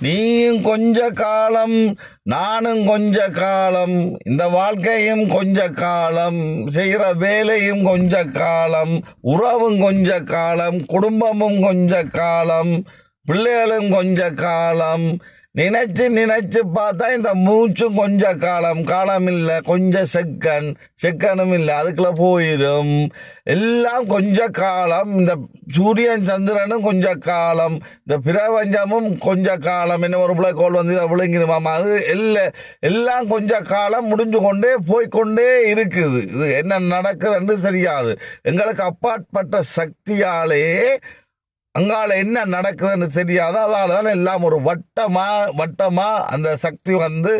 நீயும் கொஞ்ச காலம் நானும் கொஞ்ச காலம் இந்த வாழ்க்கையும் கொஞ்ச காலம் செய்கிற வேலையும் கொஞ்ச காலம் உறவும் கொஞ்ச காலம் குடும்பமும் கொஞ்ச காலம் பிள்ளைகளும் கொஞ்ச காலம் நினைச்சு நினைச்சு பார்த்தா இந்த மூச்சும் கொஞ்சம் காலம் காலம் இல்லை கொஞ்சம் செக்கன் செக்கனும் இல்லை அதுக்குள்ள போயிடும். எல்லாம் கொஞ்ச காலம் இந்த சூரியன் சந்திரனும் கொஞ்ச காலம் இந்த பிரபஞ்சமும் கொஞ்ச காலம் என்ன ஒரு பிள்ளை கோல் வந்து இதை விழுங்கிடுமாம் அது இல்லை எல்லாம் கொஞ்ச காலம் முடிஞ்சு கொண்டே போய்க்கொண்டே இருக்குது. இது என்ன நடக்குதுன்னு தெரியாது. எங்களுக்கு அப்பாற்பட்ட சக்தியாலே அங்கால என்ன நடக்குதுன்னு தெரியாது அதால் தான் எல்லாம் ஒரு வட்டமாக வட்டமாக அந்த சக்தி வந்து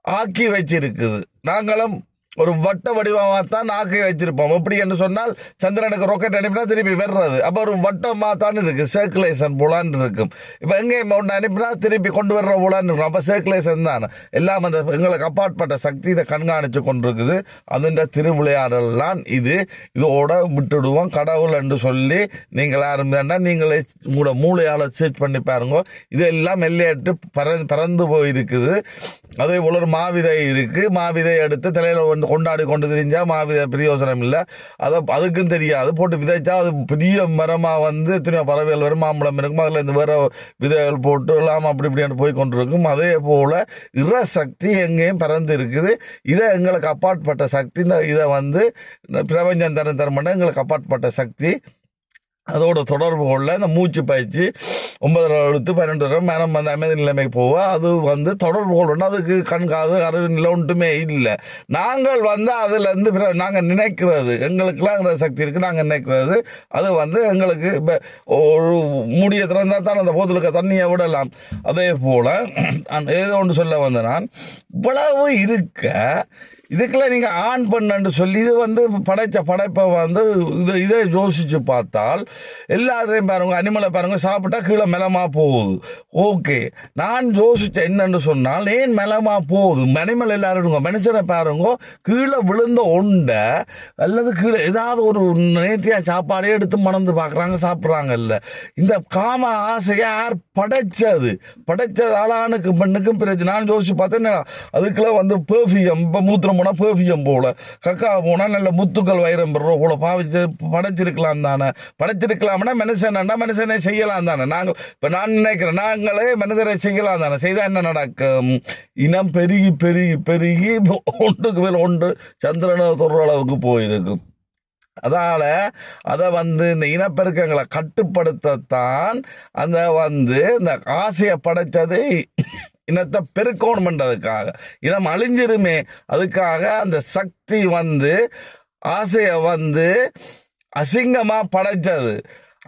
ஆக்கி வச்சிருக்குது. நாங்களும் ஒரு வட்ட வடிவமாக தான் நாக்கை வச்சிருப்போம் எப்படி என்று சொன்னால் சந்திரனுக்கு ராக்கெட் அனுப்பினா திருப்பி வர்றது அப்போ ஒரு வட்டமாக தான் இருக்கு. சர்க்குலேஷன் போலான்னு இருக்கும். இப்போ எங்கே ஒன்று அனுப்பினா திருப்பி கொண்டு வர்ற போலான்னு இருக்கும். அப்போ சர்க்குலேஷன் தான். எல்லாம் அந்த எங்களுக்கு அப்பாற்பட்ட சக்தி இதை கண்காணித்து கொண்டிருக்குது. அதுன்ற திருவிளையாடல்லாம் இது. இதோட விட்டுடுவோம். கடவுள் என்று சொல்லி நீங்கள் யாரும் வேண்டாம் நீங்களே உங்களோட மூளையால் சர்ச் பண்ணி பாருங்க. இதெல்லாம் எல்லையற்று பற பறந்து போயிருக்குது. அதே போல் ஒரு மாவிதை இருக்குது மாவிதை எடுத்து தலையில் வந்து கொண்டாடி கொண்டு தெரிஞ்சால் மாவித பிரயோசனம் இல்லை. அதை அதுக்கும் தெரியாது. போட்டு விதைச்சா அது பெரிய மரமாக வந்து எத்தனையோ பறவைகள் வரும் மாம்பழம் இருக்கும். அதில் இந்த வேறு விதைகள் போட்டு எல்லாம் அப்படி இப்படின்னு போய் கொண்டிருக்கும். அதே போல் இற சக்தி எங்கேயும் பறந்து இருக்குது. இதை எங்களுக்கு அப்பாற்பட்ட சக்தி. இந்த இதை வந்து இந்த பிரபஞ்சம் தரம் தரமாட்டா எங்களுக்கு அப்பாற்பட்ட சக்தி. அதோட தொடர்பு கொள்ள இந்த மூச்சு பயிற்சி ஒன்பது எழுத்து பன்னெண்டு ரூபா மனம் வந்து அமைதி நிலைமைக்கு போவோம் அது வந்து தொடர்பு கொள்ளணும் அதுக்கு கண் காது அறிவு நிலை ஒன்றுமே இல்லை. நாங்கள் வந்து அதுலேருந்து பிற நாங்கள் நினைக்கிறது. எங்களுக்கெல்லாம் சக்தி இருக்குது நாங்கள் நினைக்கிறது. அது வந்து எங்களுக்கு இப்போ ஒரு முடிய திறந்தால் தான் அந்த இருக்க தண்ணியை விடலாம். அதே போல் ஏதோ ஒன்று சொல்ல வந்தேன் நான். இவ்வளவு இருக்க இதுக்கெல்லாம் நீங்கள் ஆன் பண்ணன்னு சொல்லி இது வந்து படைச்ச படைப்பை வந்து இதை இதை யோசித்து பார்த்தால் எல்லாத்துலேயும் பாருங்க அனிமலை பாருங்க சாப்பிட்டா கீழே மெலமா போகுது. ஓகே. நான் யோசித்த என்னன்னு சொன்னால் ஏன் மெலமா போகுது? அனிமல் எல்லாரும் மனுஷனை பாருங்க கீழே விழுந்த ஒண்டை அல்லது கீழே ஏதாவது ஒரு நேர்த்தியாக சாப்பாடே எடுத்து மணந்து பார்க்குறாங்க சாப்பிட்றாங்கல்ல இந்த காம ஆசையை யார் படைச்சது? படைச்சது ஆளானுக்கு பெண்ணுக்கும் பிரச்சனை. நான் யோசிச்சு பார்த்தேன் அதுக்கெல்லாம் வந்து பெர்ஃபியம் இப்போ மூத்திரம் போனால் பெர்ஃபியம் போல. கக்கா போனால் நல்ல முத்துக்கள் வைரம் பெற போல. பாவிச்சு படைச்சிருக்கலாம் தானே. படைச்சிருக்கலாம்னா மனுஷனா மனுஷனை செய்யலாம் தானே. நாங்கள் இப்போ நான் நினைக்கிறேன் நாங்களே மனிதரை செய்யலாம் தானே. செய்தால் என்ன நடக்கும்? இனம் பெருகி பெருகி பெருகி ஒன்றுக்கு மேல் ஒன்று சந்திரனை தொடுற அளவுக்கு போயிருக்கும். அதால் அதை வந்து இந்த இனப்பெருக்கங்களை கட்டுப்படுத்தத்தான் அந்த வந்து இந்த ஆசையை படைத்தது இனத்தை பெருக்கணுமென்றதுக்காக இனம் அழிஞ்சிருமே அதுக்காக அந்த சக்தி வந்து ஆசையை வந்து அசிங்கமாக படைச்சது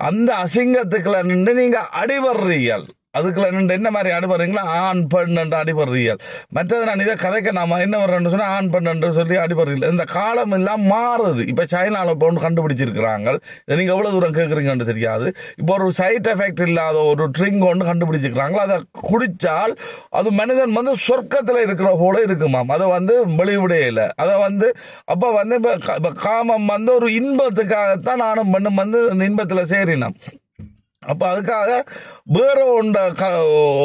அந்த அசிங்கத்துக்குள்ள நின்று நீங்கள் அடிபடுறீர்கள். அதுக்குள்ள என்ன மாதிரி அடிபடுறீங்களா ஆண் பெண் என்று அடிபடுறீர்கள். மற்றது நான் இதை கதைக்க நாம என்ன வர்றேன்னு சொன்னால் ஆண் பெண் என்று சொல்லி அடிபடுறீர்கள். இந்த காலம் எல்லாம் மாறுது. இப்போ சைனாவில் இப்போ ஒன்று கண்டுபிடிச்சிருக்கிறாங்க இதை நீங்கள் எவ்வளோ தூரம் கேட்குறீங்கன்னு தெரியாது. இப்போ ஒரு சைட் எஃபெக்ட் இல்லாத ஒரு ட்ரிங்க் ஒன்று கண்டுபிடிச்சிருக்கிறாங்களோ. அதை குடித்தால் அது மனிதன் வந்து சொர்க்கத்தில் இருக்கிற போல இருக்குமாம் அதை வந்து வெளிவிடையில அதை வந்து அப்போ வந்து இப்போ இப்போ காமம் வந்து ஒரு இன்பத்துக்காகத்தான் நானும் பெண்ணும் வந்து இந்த இன்பத்தில் சேரினோம். அப்போ அதுக்காக வேற ஒன்ற க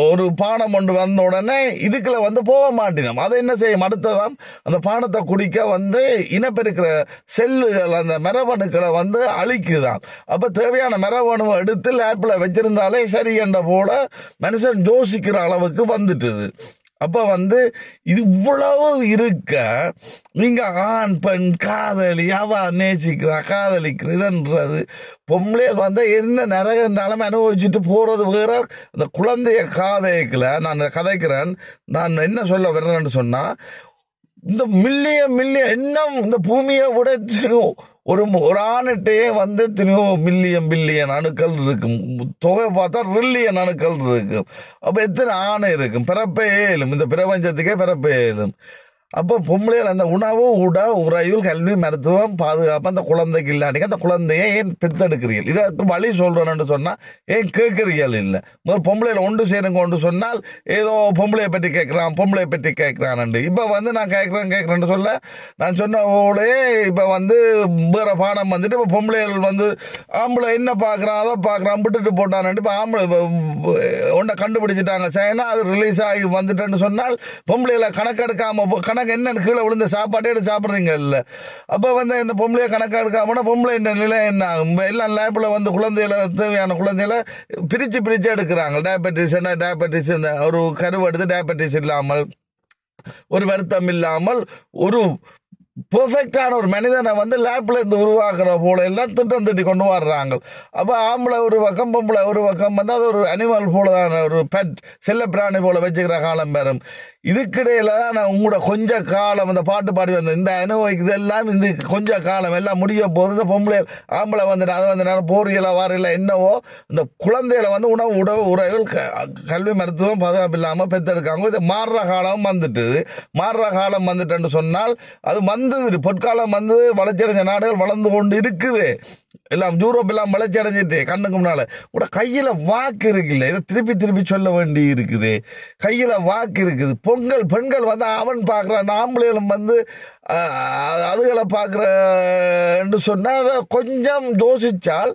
ஒரு பானம் ஒன்று வந்த உடனே இதுக்குள்ள வந்து போக மாட்டினோம். அதை என்ன செய்யும் அடுத்ததான் அந்த பானத்தை குடிக்க வந்து இனப்பெருக்கிற செல்லுகள் அந்த மரபணுக்களை வந்து அழிக்குதான் அப்போ தேவையான மரபணுவை எடுத்து லேப்பில் வச்சுருந்தாலே சரி என்ற போல மனுஷன் யோசிக்கிற அளவுக்கு வந்துட்டுது. அப்போ வந்து இது இவ்வளவு இருக்க நீங்கள் ஆண் பெண் காதலி அவ நேசிக்கிறா காதலிக்கிறதுன்றது பொம்பளை வந்து என்ன நரகன்றாலும் அனுபவிச்சுட்டு போகிறது வேற. அந்த குழந்தைய காதைக்கல நான் கதைக்கிறேன். நான் என்ன சொல்ல வர்றேன்னு சொன்னால் இந்த மில்லிய மில்லிய இன்னும் இந்த பூமியை விட ஒரு ஒரு ஆணுட்டையே வந்து எத்தனையோ மில்லியன் பில்லியன் அணுக்கள் இருக்கும். தொகை பார்த்தா ரில்லியன் அணுக்கள் இருக்கும். அப்போ எத்தனை ஆணை இருக்கும்? பிறப்பே ஏழும். இந்த பிரபஞ்சத்துக்கே பிறப்பே ஏழும். அப்போ பொம்பளைகள் அந்த உணவு உட உறையுள் கல்வி மருத்துவம் பாதுகாப்பு அந்த குழந்தைக்கு இல்லாட்டி அந்த குழந்தையை ஏன் பித்தெடுக்கிறீர்கள்? இதற்கு வழி சொல்கிறேன்னு சொன்னால் ஏன் கேட்குறீர்கள் இல்லை? முதல் பொம்பளையில் ஒன்று சேருங்க ஒன்று சொன்னால் ஏதோ பொம்பளையை பற்றி கேட்குறான் பொம்பளையை பற்றி கேட்குறான்ண்டு. இப்போ வந்து நான் கேட்குறேன் கேட்குறேன்னு சொல்ல நான் சொன்ன போலே இப்போ வந்து வேறு பாடம் வந்துட்டு இப்போ பொம்பளைகள் வந்து ஆம்பளை என்ன பார்க்குறான் அதை பார்க்குறான் விட்டுட்டு போட்டான்னு இப்போ ஆம்பளை ஒன்றை கண்டுபிடிச்சிட்டாங்க சைனா அது ரிலீஸ் ஆகி வந்துட்டேன்னு சொன்னால் பொம்பளைகளை கணக்கெடுக்காமல் போ- கணக்கு கீழே விழுந்த சாப்பாட்டே எடுத்து சாப்பிட்றீங்க இல்லை அப்போ வந்து இந்த பொம்பளையை கணக்காக எடுக்காமனா பொம்பளை இந்த நிலை என்ன? ஆகும்? எல்லாம் லேப்பில் வந்து குழந்தையில தேவையான குழந்தையில பிரித்து பிரித்து எடுக்கிறாங்க. டயபெட்டிஸ் என்ன டயபெட்டிஸ் இந்த ஒரு கருவு எடுத்து டயபெட்டிஸ் இல்லாமல் ஒரு வருத்தம் இல்லாமல் ஒரு பெர்ஃபெக்டான ஒரு மனிதனை வந்து லேப்பில் இருந்து உருவாக்குற போல எல்லாம் திட்டம் திட்டி கொண்டு வர்றாங்க. அப்போ ஆம்பளை ஒரு பக்கம் பொம்பளை ஒரு பக்கம் வந்து அது ஒரு அனிமல் போல தான் ஒரு பெட் செல்ல பிராணி போல வச்சுக்கிற காலம் பெறும் இதுக்கிடையில தான் நான் உங்களோட கொஞ்ச காலம் இந்த பாட்டு பாடி வந்தேன். இந்த அனுபவிக்குது எல்லாம் இந்த கொஞ்ச காலம் எல்லாம் முடிய போகுது. இந்த பொம்பளை ஆம்பளை வந்துட்டு அதை வந்து நான் போறியல வாரில என்னவோ இந்த குழந்தையில வந்து உணவு உடவு உறவுகள் க- கல்வி மருத்துவம் பாதுகாப்பு இல்லாமல் பெற்றெடுக்காங்க இது மாறுற காலம் வந்துட்டுது. மாறுற காலம் வந்துட்டுன்னு சொன்னால் அது வந்தது. பொற்காலம் வந்து வளர்ச்சியடைஞ்ச நாடுகள் வளர்ந்து கொண்டு இருக்குது. எல்லாம் யூரோப் எல்லாம் வளர்ச்சி அடைஞ்சிட்டு கண்ணுக்கு முன்னால். கூட கையில் வாக்கு இருக்குல்ல. இதை திருப்பி திருப்பி சொல்ல வேண்டி இருக்குது. கையில் வாக்கு இருக்குது. பொங்கல் பெண்கள் வந்து அவன் பார்க்குறான் ஆம்பளைகளும் வந்து அதுகளை பார்க்குறன்னு சொன்னால் அதை கொஞ்சம் யோசித்தால்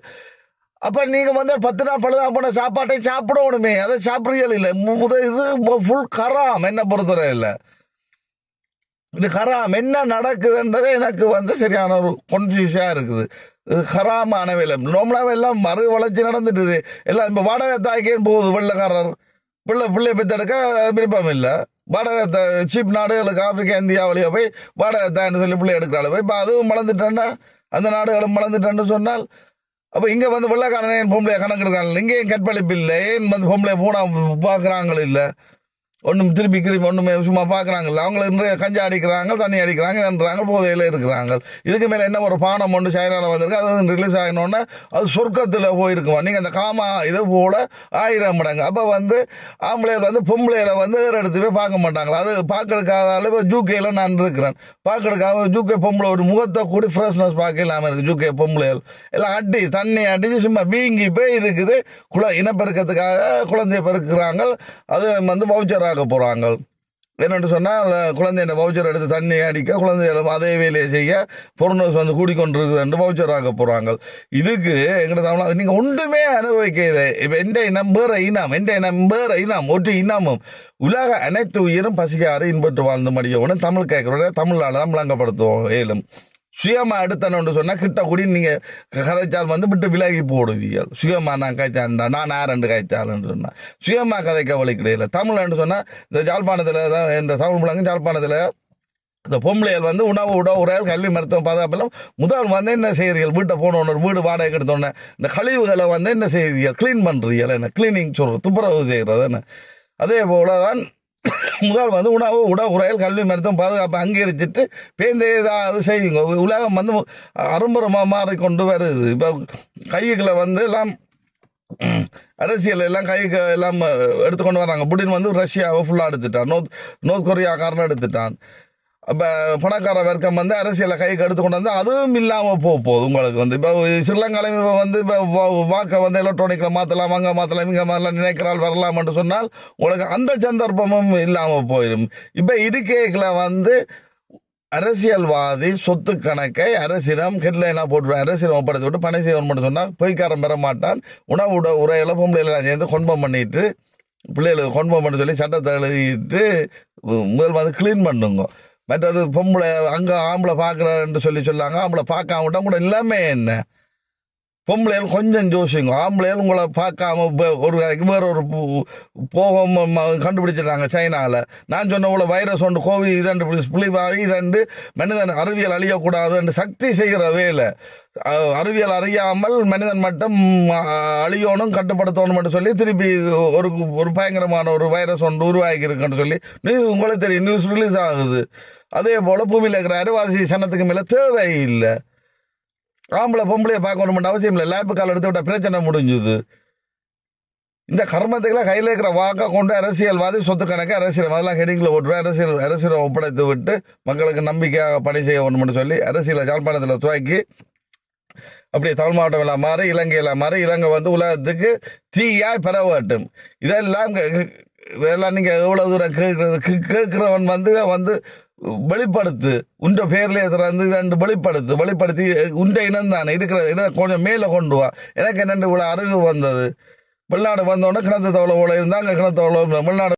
அப்போ நீங்கள் வந்து பத்து நாள் பழுதா போன சாப்பாட்டை சாப்பிடணுமே. அதை சாப்பிட்றீங்க இல்லை. முதல் இது ஃபுல் கராம். என்ன பொறுத்தவரை இல்லை. இது கராம். என்ன நடக்குதுன்றதே எனக்கு வந்து சரியான ஒரு கொன்சியூஸாக இருக்குது. ஹராமான வேலை நோம்பலாவே எல்லாம் மறு வளர்ச்சி நடந்துட்டுது. எல்லாம் இப்போ வாடகை தாய்க்கேன்னு போகுது வெள்ளைக்காரர். பிள்ளை பிள்ளை பெற்றெடுக்க விருப்பம் இல்லை. வாடகை த சீப் நாடுகளுக்கு ஆப்பிரிக்கா இந்தியா வழியாக போய் வாடகை தான்னு சொல்லி பிள்ளை எடுக்கிறாள். போய் இப்போ அதுவும் வளர்ந்துட்டேன்னா அந்த நாடுகளும் வளர்ந்துட்டேன்னு சொன்னால் அப்போ இங்கே வந்து வெள்ளைக்காரன் ஏன் பொம்பளை கணக்கெடுக்கிறாங்க இங்கேயும் கற்பழிப்பு இல்லை. ஏன் வந்து பொம்பளை பூனா பார்க்குறாங்களோ இல்லை? ஒன்றும் திருப்பி கிருப்பி ஒன்றுமே சும்மா பார்க்குறாங்கல்ல அவங்கள இன்றைய கஞ்சா அடிக்கிறாங்க தண்ணி அடிக்கிறாங்க நன்றாங்க போதையில் இருக்கிறாங்க இதுக்கு மேலே என்ன ஒரு பானம் ஒன்று சைனாவில் வந்திருக்கு அது ரிலீஸ் ஆகினோடனே அது சொர்க்கத்தில் போயிருக்குமா? நீங்கள் அந்த காமா இது போல ஆயிரம் மடங்கு. அப்போ வந்து ஆம்பளையில் வந்து பொம்பளையில் வந்து வேறு எடுத்து போய் பார்க்க மாட்டாங்களா? அது பார்க்கறதுக்காக இப்போ ஜூகேயில் நான் இருக்கிறேன். பார்க்கறதுக்காக ஜூகே பொம்பளை ஒரு முகத்தை கூடி ஃப்ரெஷ்னஸ் பார்க்க இல்லாமல் இருக்குது ஜூகே பொம்பளைகள் எல்லாம் அடி தண்ணி அடிச்சு சும்மா வீங்கி போய் இருக்குது. குல இனப்பெருக்கத்துக்காக குழந்தைய பெருக்கிறாங்க. அது வந்து வவுச்சர் ஆக போகிறாங்க என்னென்னு சொன்னால் குழந்தைய வவுச்சர் எடுத்து தண்ணி அடிக்க குழந்தைகளும் அதே வேலையை செய்ய பொருணஸ் வந்து கூடிக்கொண்டிருக்குதுன்னு வவுச்சர் ஆக போகிறாங்க இதுக்கு எங்களை தமிழ் நீங்கள் ஒன்றுமே அனுபவிக்கல இப்போ எந்த இனம் வேற இனம் எந்த இனம் வேற இனம் ஒற்று இனமும். உலக அனைத்து உயிரும் பசிக்காறு இன்பற்று வாழ்ந்து உடனே தமிழ் கேட்குறோட தமிழால் தான் விளங்கப்படுத்துவோம். ஏலும் சுயமாக எடுத்தனோன்னு சொன்னால் கிட்ட கூடி நீங்கள் கதைச்சால் வந்து விட்டு விலகி போடுவீர்கள். சுயமாக நான் காய்ச்சான்டா நான் ஆரண்டு காய்ச்சாலுன்னு சொன்னால் சுயமாக கதைக்க வழி கிடையாது தமிழ்னு சொன்னால் இந்த ஜாழ்ப்பாணத்தில் தான் இந்த தமிழ் முழங்கு ஜாழ்ப்பாணத்தில் இந்த பொம்பளைகள் வந்து உணவு உட உரையால் கல்வி மருத்துவம் பாதுகாப்பெல்லாம் முதல் வந்து என்ன செய்கிறீர்கள் வீட்டை போனோன்னு வீடு வாடகை எடுத்தோன்னே இந்த கழிவுகளை வந்து என்ன செய்கிறீர்கள் க்ளீன் பண்ணுறீர்கள் என்ன? க்ளீனிங் சொல்கிறது துப்புரவு செய்கிறது என்ன? அதே போல் தான் முதல் வந்து உணவு உட உரையல் கல்வி மருத்துவம் பாதுகாப்பு அங்கீகரிச்சுட்டு பேருந்து ஏதாவது செய்யுங்க. உலகம் வந்து அரும்பரமாக மாறிக்கொண்டு வருது. இப்போ கைகளை வந்து எல்லாம் அரசியல் எல்லாம் கை எல்லாம் எடுத்துக்கொண்டு வராங்க. புடின் வந்து ரஷ்யாவை ஃபுல்லாக எடுத்துட்டான். நோர்த் நோர்த் கொரியாக்காரன் எடுத்துட்டான். அப்போ பணக்கார வர்க்கம் வந்து அரசியலை கைக்கு எடுத்துக்கொண்டு வந்து அதுவும் இல்லாமல் போக போகுது உங்களுக்கு வந்து. இப்போ ஸ்ரீலங்காலையும் இப்போ வந்து இப்போ வாக்கை வந்து எலக்ட்ரானிக்கில் மாற்றலாம் அங்கே மாற்றலாம் இங்கே மாற்றலாம் நினைக்கிறாள் வரலாம்னு சொன்னால் உங்களுக்கு அந்த சந்தர்ப்பமும் இல்லாமல் போயிடும். இப்போ இருக்கைகளை வந்து அரசியல்வாதி சொத்து கணக்கை அரசிடம் ஹெட்லைனாக போட்டுருவேன் அரசியல் ஒப்படைத்து விட்டு பணி செய்யணும் மட்டும் சொன்னால் பொய்க்காரம் பெற மாட்டான். உணவு உட உரையில பொம்பளைலாம் சேர்ந்து கொன்பம் பண்ணிட்டு பிள்ளைகளுக்கு கொன்பம் பண்ணி சொல்லி சட்டத்தை எழுதிட்டு முதல் வந்து க்ளீன் பண்ணுங்க. மற்றது பொம்பளை அங்கே ஆம்பளை பார்க்குறேன்னு சொல்லி சொல்லாங்க. ஆம்பளை பார்க்காம விட்டா கூட எல்லாமே என்ன? பொம்பளைகள் கொஞ்சம் ஜோசிங்க ஆம்பளைகள் உங்களை பார்க்காம இப்போ ஒரு கதைக்கு வேற ஒரு பு- போகம் கண்டுபிடிச்சிடுறாங்க கண்டுபிடிச்சிட்டாங்க சைனாவில் நான் சொன்ன உள்ள வைரஸ் ஒன்று கோவி இதண்டு புளிவாகி இதண்டு மனிதன் அறிவியல் அழியக்கூடாதுன்னு சக்தி செய்கிற வேலை. அறிவியல் அறியாமல் மனிதன் மட்டும் அழியணும் கட்டுப்படுத்தணும் மட்டும் சொல்லி திருப்பி ஒரு ஒரு பயங்கரமான ஒரு வைரஸ் ஒன்று உருவாக்கி இருக்குன்னு சொல்லி நியூஸ் உங்களுக்கு தெரியும் நியூஸ் ரிலீஸ் ஆகுது. அதே போல் பூமியில் இருக்கிற அரைவாசி சனத்துக்கு மேலே தேவை இல்லை ஆம்பளை பொம்பளையை பார்க்கணும் அவசியம் இல்லை. லேப்பு கால் எடுத்து விட்டால் பிரச்சனை முடிஞ்சுது. இந்த கர்மத்துக்குள்ள கையில் இருக்கிற வாக்கை கொண்டு அரசியல்வாதி சொத்து கணக்கு அரசியல் அதெல்லாம் ஹெடிங்கில் ஓட்டுவேன் அரசியல் அரசியலை ஒப்படைத்து விட்டு மக்களுக்கு நம்பிக்கையாக பணி செய்ய வேணும்னு சொல்லி அரசியலை யாழ்ப்பாணத்தில் துவக்கி அப்படியே தமிழ் மாவட்டம் எல்லாம் மாறி இலங்கையில் மாறி இலங்கை வந்து உலகத்துக்கு தீயாய் பரவட்டும் இதெல்லாம் இதெல்லாம் நீங்கள் எவ்வளோ தூரம் கேட்குறது கேட்குறவன் வந்து வந்து வெளிப்படுத்து. உண்ட பேர்லேயே திறந்து ரெண்டு வெளிப்படுத்து. வெளிப்படுத்தி உண்ட இனம் தானே இருக்கிற இதை கொஞ்சம் மேலே கொண்டு வா. எனக்கு என்னென்று இவ்வளோ அருகு வந்தது. வெளிநாடு வந்தோடனே கிணத்து தவளை ஓலை இருந்தாங்க கிணத்து தவளை வெளிநாடு